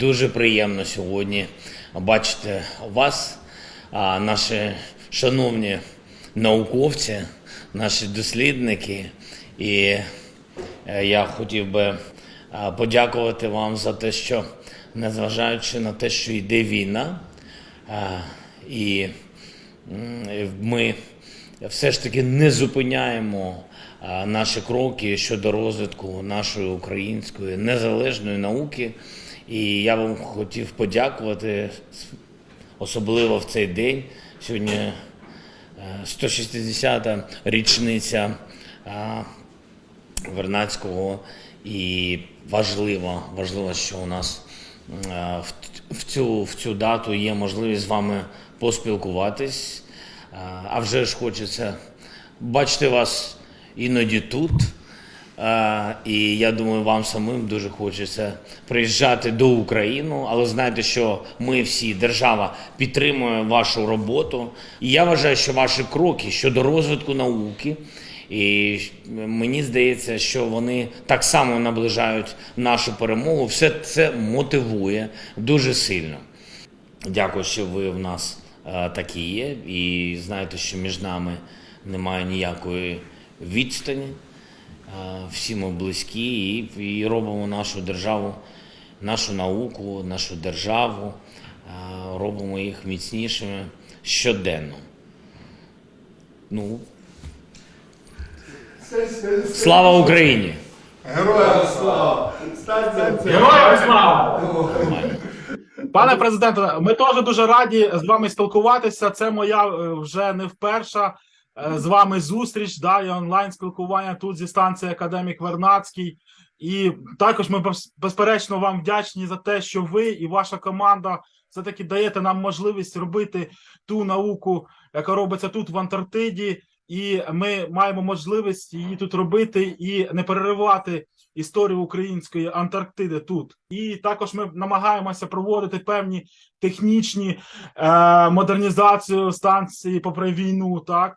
Дуже приємно сьогодні бачити вас, наші шановні науковці, наші дослідники. І е, я хотів би е, подякувати вам за те, що незважаючи на те, що йде війна, і ми все ж таки не зупиняємо наші кроки щодо розвитку нашої української незалежної науки. І я вам хотів подякувати особливо в цей день. Сьогодні е, 160-та річниця а, Вернадського, і важливо, важливо, що у нас е, в, цю, в цю дату є можливість з вами поспілкуватись. Е, А вже ж хочеться бачити вас іноді тут. І я думаю, вам самим дуже хочеться приїжджати до України, але знайте, що ми всі, держава, підтримує вашу роботу. І я вважаю, що ваші кроки щодо розвитку науки, і мені здається, що вони так само наближають нашу перемогу. Все це мотивує дуже сильно. Дякую, що ви в нас е, такі є. І знаєте, що між нами немає ніякої відстані. Е, Всі ми близькі і, і робимо нашу державу, нашу науку, нашу державу, е, робимо їх міцнішими щоденно. Ну, слава Україні! Героям слава! Героям слава! Пане президенте, ми теж дуже раді з вами спілкуватися. Це моя е, вже не вперша з вами зустріч. Да, і онлайн спілкування тут зі станції Академік Вернадський. І також ми безперечно вам вдячні за те, що ви і ваша команда все таки даєте нам можливість робити ту науку, яка робиться тут в Антарктиді. І ми маємо можливість її тут робити і не переривати історію української Антарктиди тут. І також ми намагаємося проводити певні технічні е, модернізацію станції попри війну. Так Е,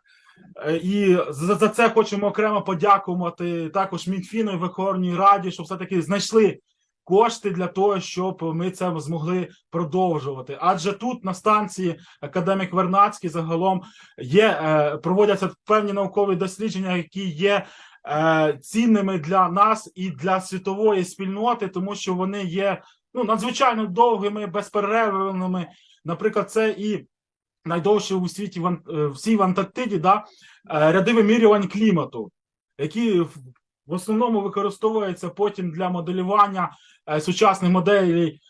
і за, за це хочемо окремо подякувати також Мінфіну і Верховній Раді, що все таки знайшли. Кошти для того, щоб ми це змогли продовжувати. Адже тут на станції академік Вернадський загалом є е, проводяться певні наукові дослідження, які є е, цінними для нас і для світової спільноти, тому що вони є ну надзвичайно довгими, безперервними. Наприклад, це і найдовше у світі в, е, всій в Антарктиді, да, е, ряди вимірювань клімату, які в- основному використовуються потім для моделювання е, сучасних моделей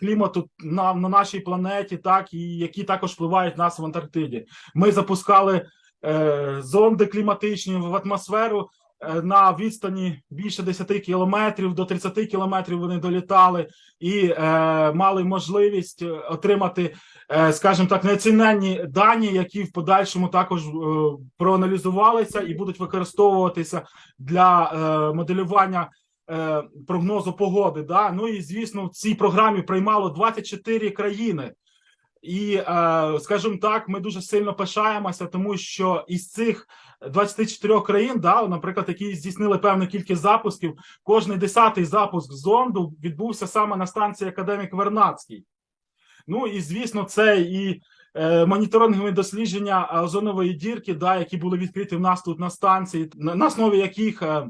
клімату на, на нашій планеті, так і які також впливають на нас в Антарктиді. Ми запускали зонди кліматичні в атмосферу на відстані більше 10 кілометрів, до 30 кілометрів вони долітали і е, мали можливість е, отримати, е, скажімо так, неоціненні дані, які в подальшому також е, проаналізувалися і будуть використовуватися для е, моделювання. е, Прогнозу погоди, да ну і звісно, в цій програмі приймало 24 країни. І, е, скажімо так, ми дуже сильно пишаємося, тому що із цих 24 країн, да, наприклад, які здійснили певну кількість запусків, кожний десятий запуск зонду відбувся саме на станції Академік Вернадський. Ну і звісно, це і е, моніторингові дослідження озонової дірки, да, які були відкриті в нас тут на станції, на, на основі яких е,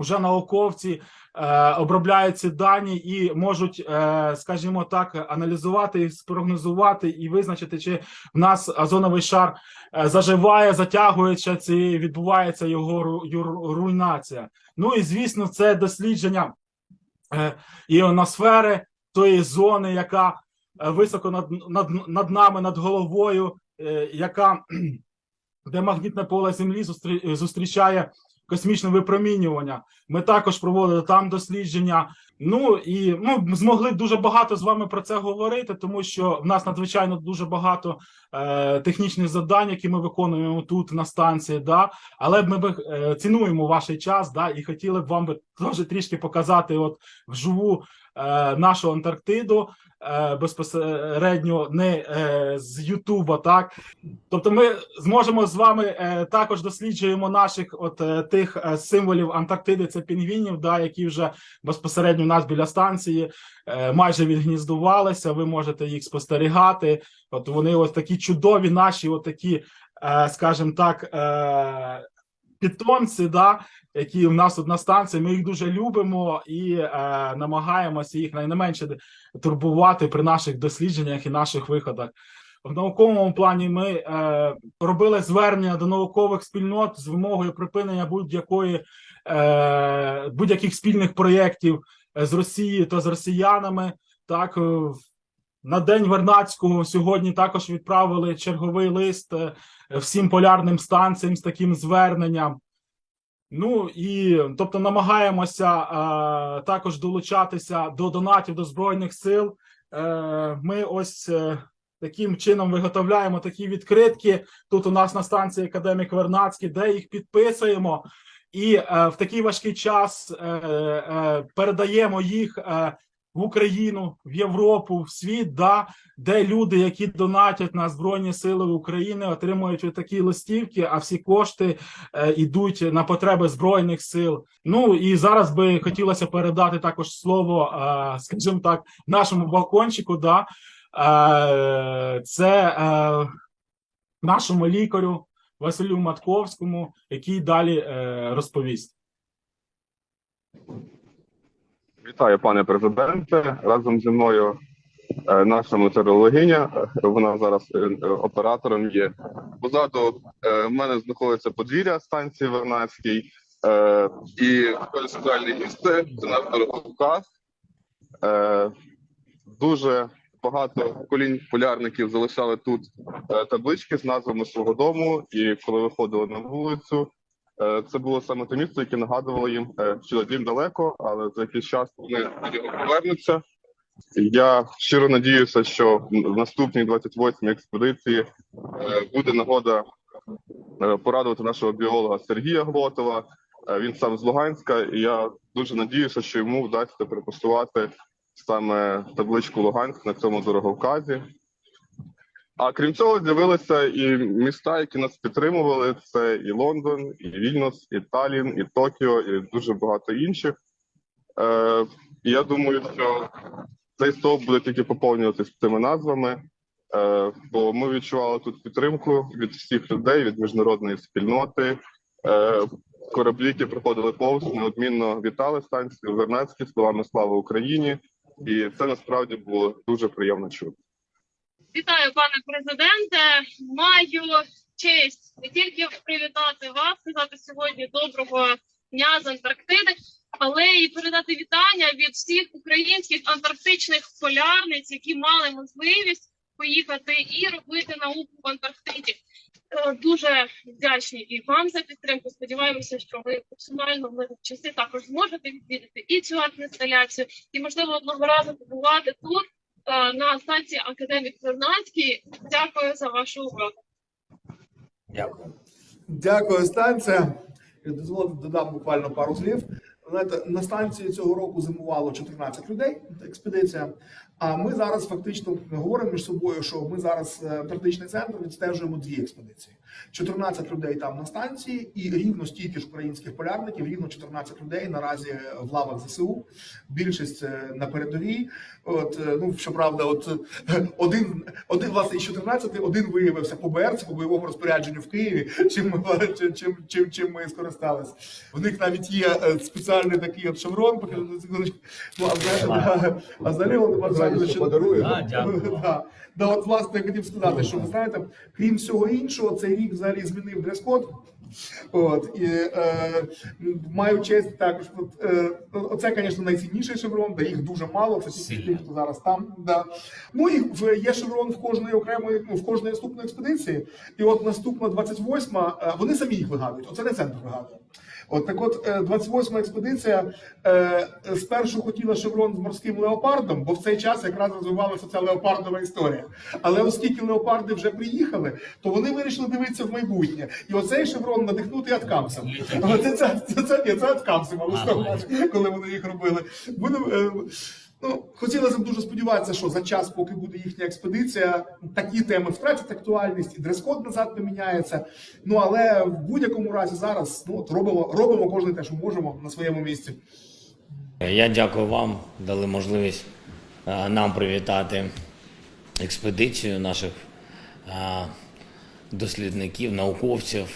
вже науковці е, обробляють ці дані і можуть, е, скажімо так, аналізувати, спрогнозувати і визначити, чи в нас озоновий шар е, заживає, затягується, чи відбувається його руйнація. Ну і звісно, це дослідження е, іоносфери, тої зони, яка е, високо над, над, над нами, над головою, е, яка де магнітне поле Землі зустрі- зустрічає космічне випромінювання. Ми також проводили там дослідження. Ну і ну, змогли дуже багато з вами про це говорити, тому що в нас надзвичайно дуже багато е, технічних завдань, які ми виконуємо тут на станції. Да? Але ми би, е, цінуємо ваш час, да, і хотіли б вам би теж трішки показати, от вживу е, нашу Антарктиду. е, Безпосередньо не е, з Ютуба, так тобто, ми зможемо з вами е, також досліджуємо наших от е, тих е, символів Антарктиди, це пінгвінів, да, які вже безпосередньо нас біля станції е, майже відгніздувалися. Ви можете їх спостерігати. От вони ось такі чудові, наші, от такі, е, скажімо так, е, питомці, да, які в нас тут на станції. Ми їх дуже любимо і намагаємося їх найменше турбувати при наших дослідженнях і наших виходах. В науковому плані ми е, робили звернення до наукових спільнот з вимогою припинення будь-якої е, будь-яких спільних проєктів з Росією та з росіянами. Так е, на день Вернадського сьогодні також відправили черговий лист е, всім полярним станціям з таким зверненням. Ну і тобто намагаємося е, також долучатися до донатів до збройних сил. Е, ми ось е, таким чином виготовляємо такі відкритки. Тут у нас на станції Академік Вернадський, де їх підписуємо, і е, в такий важкий час е, е, передаємо їх е, в Україну, в Європу, в світ, да, де люди, які донатять на Збройні Сили України, отримують такі листівки, а всі кошти е, йдуть на потреби збройних сил. Ну і зараз би хотілося передати також слово, е, скажімо так, нашому балкончику. Да, е, це е, нашому лікарю Василю Матковському, який далі е, розповість. Вітаю, пане президенте. Разом зі мною е, наша метеорологиня. Е, Вона зараз оператором є. Позаду в мене знаходиться подвір'я станції Вернадській і центральне місце. Це наш Дороговказ. Дуже багато поколінь полярників залишали тут е, таблички з назвами свого дому. І коли виходили на вулицю, Е, Це було саме те місце, яке нагадувало їм, е, що дім далеко, але за якийсь час вони повернуться. Я щиро надіюся, що в наступній 28-й експедиції буде нагода порадувати нашого біолога Сергія Глотова. Він сам з Луганська, і я дуже надіюся, що йому вдасться перепостувати саме табличку Луганськ на цьому дороговказі. А крім цього, з'явилися і міста, які нас підтримували. Це і Лондон, і Вільнюс, і Талін, і Токіо, і дуже багато інших. Е, я думаю, що цей стовп буде тільки поповнюватися цими назвами, е, бо ми відчували тут підтримку від всіх людей, від міжнародної спільноти. Е, кораблі, які приходили повз, неодмінно вітали станцію Вернадські словами Слава Україні! І це насправді було дуже приємно чути. Вітаю, пане президенте. Маю честь не тільки привітати вас, сказати сьогодні доброго дня з Антарктиди, але і передати вітання від всіх українських антарктичних полярниць, які мали можливість поїхати і робити науку в Антарктиді. Е, Дуже вдячні і вам за підтримку. Сподіваємося, що ви максимально в мирні часи також зможете відвідати і цю інсталяцію, і можливо одного разу побувати тут е, на станції Академік Вернадський. Дякую за вашу увагу. Дякую. Дякую, станція. Дозволите додам буквально пару слів. Знаєте, на станції цього року зимувало 14 людей. Експедиція. А ми зараз фактично говоримо між собою, що ми зараз е, Антарктичний центр відстежуємо дві експедиції: 14 людей там на станції, і рівно стільки ж українських полярників, рівно 14 людей наразі в лавах ЗСУ. Більшість е, на передовій. От е, ну щоправда, от е, один один власне із 14, один виявився по БРЦ, по бойовому розпорядженню в Києві. Чим ми чим, чим, чим, ми скористались. В них навіть є е, спеціальний такий от шеврон. Ну а взагалі, подарує. Да. От власне я хотів сказати, що ви знаєте, крім всього іншого, цей рік взагалі змінив дрес-код. От і е, маю честь також. От, е, оце, звісно, найцінніший шеврон, де їх дуже мало. Це тільки ті, хто зараз там. Да. Ну і в- є шеврон в кожної окремої, ну, в кожної наступної експедиції. І от наступна 28-ма, е, вони самі їх вигадують. Оце не центр вигадує. От так, от е, 28-ма експедиція е, спершу хотіла шеврон з морським леопардом, бо в цей час якраз розвивалася ця леопардова історія. Але оскільки леопарди вже приїхали, то вони вирішили дивитися в майбутнє. І оцей шеврон надихнутий Аткамсом. Це це це, це, це, це Аткамсом, але що, коли вони їх робили. Будемо. е, Ну, хотілося б дуже сподіватися, що за час, поки буде їхня експедиція, такі теми втратять актуальність і дрес-код назад не міняється. Ну але в будь-якому разі зараз ну от робимо, робимо кожен те, що можемо на своєму місці. Я дякую вам, дали можливість е, нам привітати експедицію наших е, дослідників, науковців.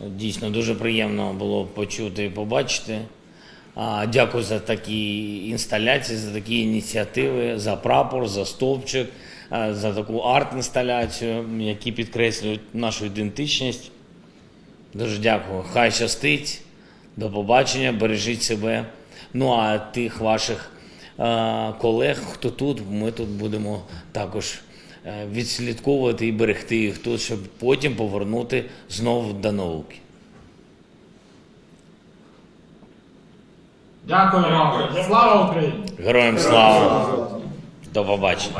Дійсно дуже приємно було почути і побачити. Дякую за такі інсталяції, за такі ініціативи, за прапор, за стовпчик, е, за таку арт-інсталяцію, які підкреслюють нашу ідентичність. Дуже дякую. Хай щастить. До побачення, бережіть себе. Ну а тих ваших е, колег, хто тут, ми тут будемо також е, відслідковувати і берегти їх тут, щоб потім повернути знову до науки. Дякую вам. Слава Україні! Героям слава! До побачення.